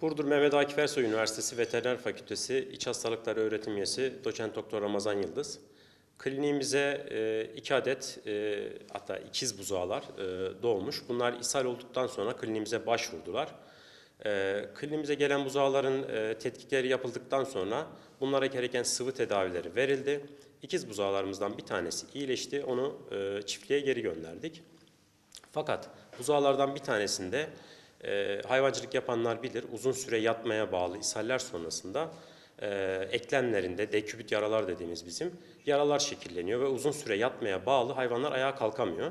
Burdur Mehmet Akif Ersoy Üniversitesi Veteriner Fakültesi İç Hastalıkları Öğretim Üyesi Doçent Doktor Ramazan Yıldız. Kliniğimize e, iki adet e, hatta ikiz buzağlar e, doğmuş. Bunlar ishal olduktan sonra kliniğimize başvurdular. E, kliniğimize gelen buzağların e, tetkikleri yapıldıktan sonra bunlara gereken sıvı tedavileri verildi. İkiz buzağlarımızdan bir tanesi iyileşti. Onu e, çiftliğe geri gönderdik. Fakat buzağlardan bir tanesinde e, hayvancılık yapanlar bilir uzun süre yatmaya bağlı ishaller sonrasında e, eklemlerinde dekübit yaralar dediğimiz bizim yaralar şekilleniyor ve uzun süre yatmaya bağlı hayvanlar ayağa kalkamıyor.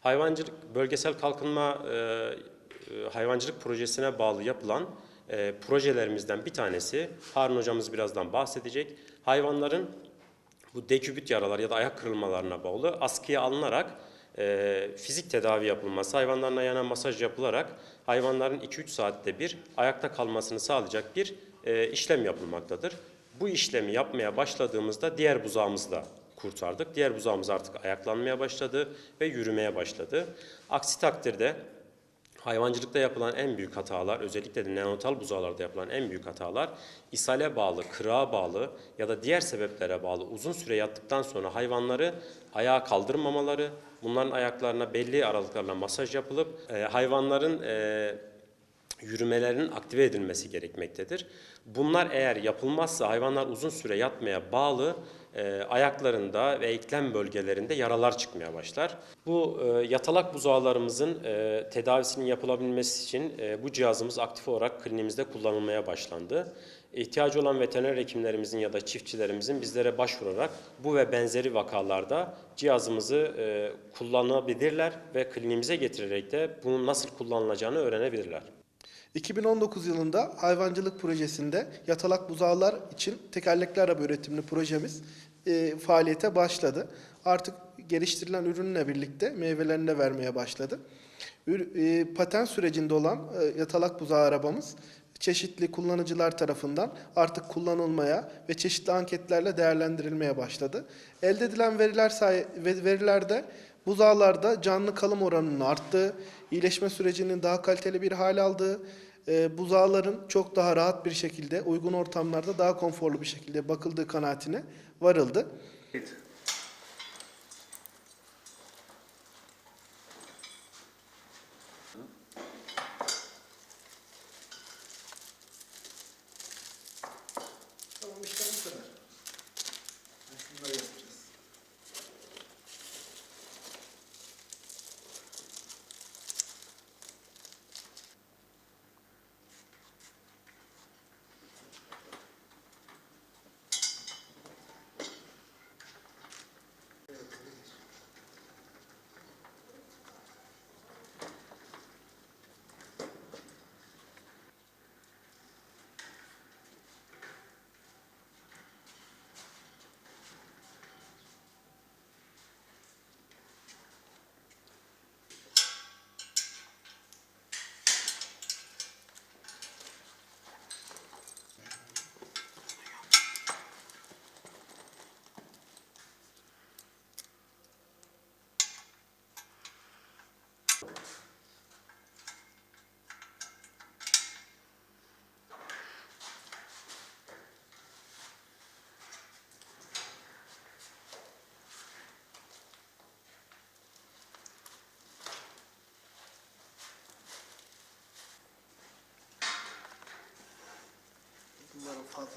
Hayvancılık bölgesel kalkınma e, e, hayvancılık projesine bağlı yapılan e, projelerimizden bir tanesi Harun hocamız birazdan bahsedecek. Hayvanların bu dekübit yaralar ya da ayak kırılmalarına bağlı askıya alınarak e, fizik tedavi yapılması, hayvanların ayağına masaj yapılarak hayvanların 2-3 saatte bir ayakta kalmasını sağlayacak bir e, işlem yapılmaktadır. Bu işlemi yapmaya başladığımızda diğer buzağımızı da kurtardık. Diğer buzağımız artık ayaklanmaya başladı ve yürümeye başladı. Aksi takdirde Hayvancılıkta yapılan en büyük hatalar, özellikle de neonatal buzağlarda yapılan en büyük hatalar, ishale bağlı, kırığa bağlı ya da diğer sebeplere bağlı uzun süre yattıktan sonra hayvanları ayağa kaldırmamaları, bunların ayaklarına belli aralıklarla masaj yapılıp e, hayvanların e, yürümelerinin aktive edilmesi gerekmektedir. Bunlar eğer yapılmazsa hayvanlar uzun süre yatmaya bağlı e, ayaklarında ve eklem bölgelerinde yaralar çıkmaya başlar. Bu e, yatalak buzağlarımızın e, tedavisinin yapılabilmesi için e, bu cihazımız aktif olarak klinimizde kullanılmaya başlandı. İhtiyacı olan veteriner hekimlerimizin ya da çiftçilerimizin bizlere başvurarak bu ve benzeri vakalarda cihazımızı e, kullanabilirler ve klinimize getirerek de bunun nasıl kullanılacağını öğrenebilirler. 2019 yılında hayvancılık projesinde yatalak buzağlar için tekerlekli araba üretimli projemiz e, faaliyete başladı. Artık geliştirilen ürünle birlikte meyvelerini de vermeye başladı. Ür- e, patent sürecinde olan e, yatalak buzağı arabamız çeşitli kullanıcılar tarafından artık kullanılmaya ve çeşitli anketlerle değerlendirilmeye başladı. Elde edilen veriler say- ve verilerde buzağlarda canlı kalım oranının arttığı, iyileşme sürecinin daha kaliteli bir hal aldığı, e, buzağların çok daha rahat bir şekilde, uygun ortamlarda daha konforlu bir şekilde bakıldığı kanaatine varıldı. Tamam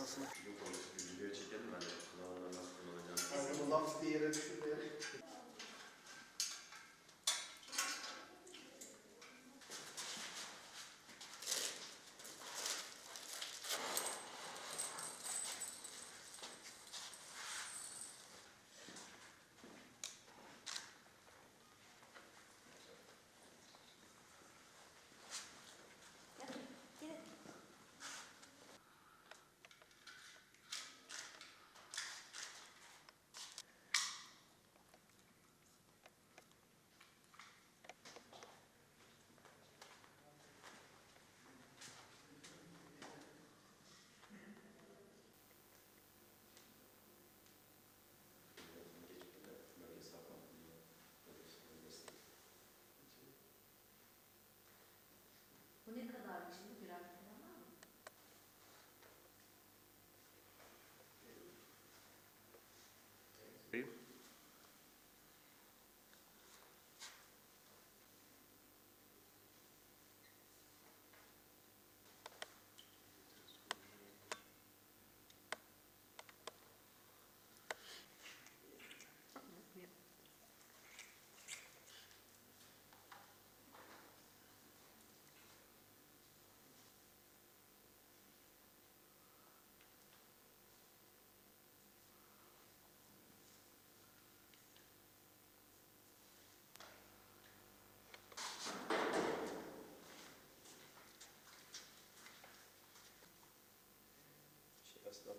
Bunların fazlasını. Bunu laps diye yere düşürmeyelim.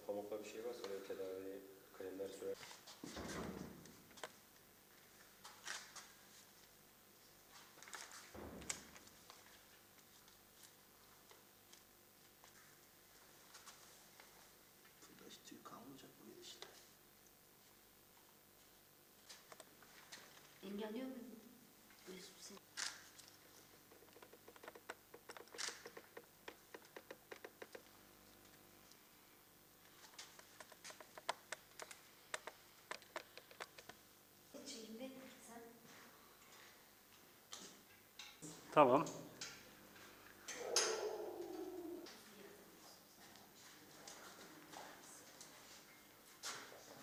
Pamukla bir şey varsa öyle tedavi kalemler söyle. Burada hiç tüy kalmayacak bu. Engelliyor? Tamam.